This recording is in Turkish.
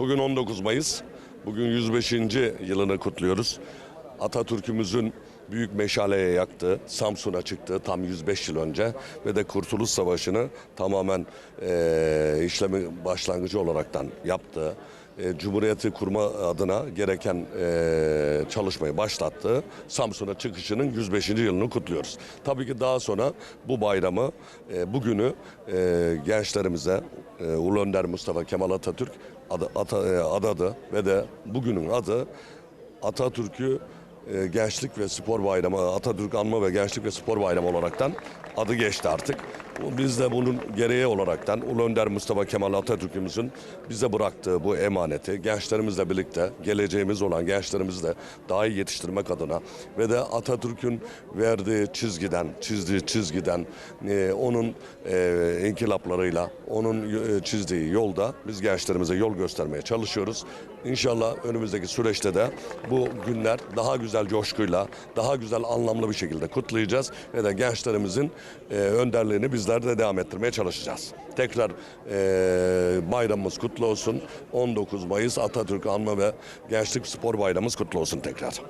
Bugün 19 Mayıs. Bugün 105. yılını kutluyoruz. Atatürk'ümüzün büyük meşaleye yaktığı, Samsun'a çıktığı tam 105 yıl önce ve de Kurtuluş Savaşı'nı tamamen eee işlemi başlangıcı olaraktan yaptığı, e, Cumhuriyeti kurma adına gereken e, çalışmayı başlattığı Samsun'a çıkışının 105. yılını kutluyoruz. Tabii ki daha sonra bu bayramı, e, bugünü e, gençlerimize e, Ulu Önder Mustafa Kemal Atatürk adı, ata, e, adadı ve de bugünün adı Atatürk'ü e, Gençlik ve Spor Bayramı, Atatürk Anma ve Gençlik ve Spor Bayramı olaraktan adı geçti artık. Biz de bunun gereği olaraktan Ulu Önder Mustafa Kemal Atatürk'ümüzün bize bıraktığı bu emaneti gençlerimizle birlikte geleceğimiz olan gençlerimizi de daha iyi yetiştirmek adına ve de Atatürk'ün verdiği çizgiden, çizdiği çizgiden, e, onun e, inkılaplarıyla, onun e, çizdiği yolda biz gençlerimize yol göstermeye çalışıyoruz. İnşallah önümüzdeki süreçte de bu günler daha güzel coşkuyla, daha güzel anlamlı bir şekilde kutlayacağız ve de gençlerimizin e, önderliğini bizler de devam ettirmeye çalışacağız. Tekrar e, bayramımız kutlu olsun. 19 Mayıs Atatürk Anma ve Gençlik Spor Bayramımız kutlu olsun tekrar.